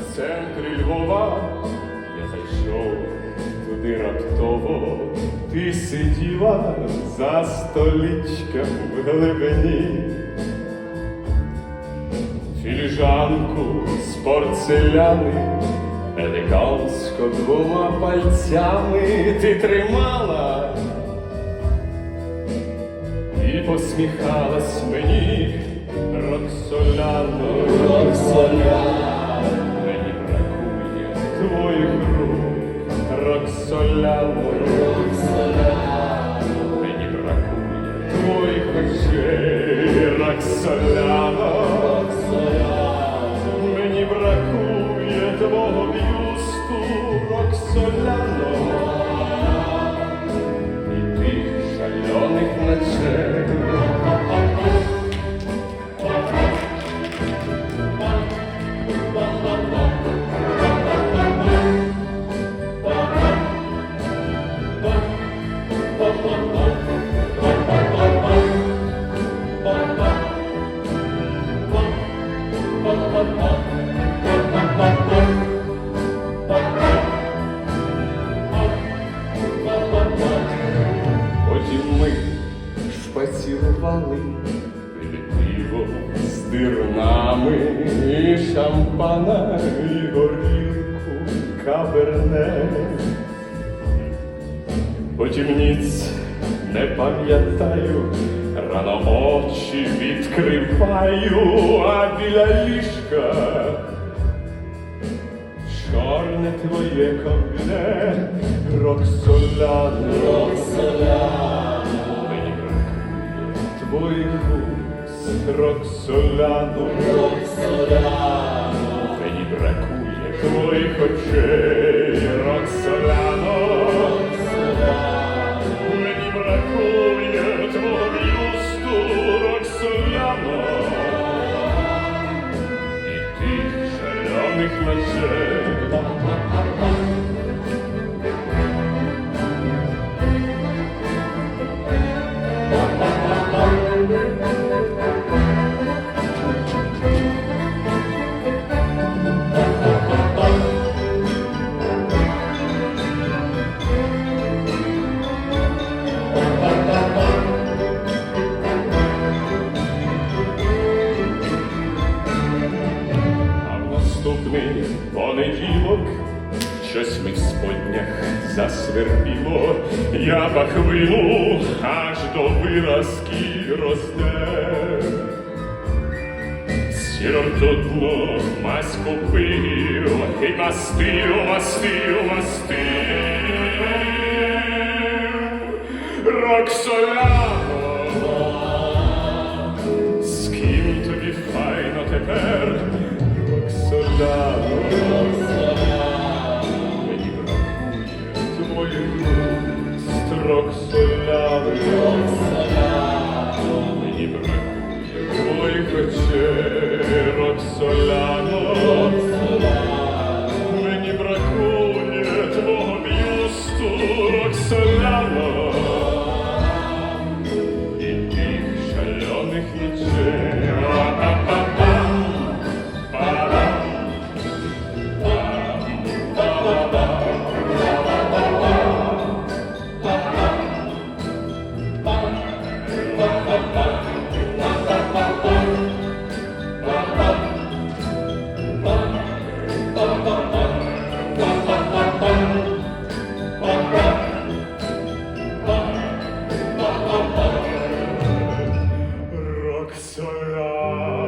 в центрі Львова, я зайшов туди раптово, ти сиділа за столічком в глибині, філіжанку з порцеляни, елегантсько двома пальцями ти тримала. І посміхалась мені, Роксоляно, Роксоляно. Мені бракує твоїх очей, Роксоляно, Потім ми шпацірували пиво з дирнами, і шампана, і горілку каберне. Потім ніц не пам'ятаю, рано очі відкриваю, а біля ліжка чорне твоє комбіне, Роксоляно, Роксоляно, мені бракує твоїх уст, Роксоляно, Роксоляно, мені бракує твоїх очей, Роксоляно, mich mein Schöner, наступний понеділок щось ми в споднях засвербіло, я пахвину аж до виразки роздер. Сіротудну мазь купив і мастив, мастив, мастив. Роксоляно, рук, Роксоляно, мені God.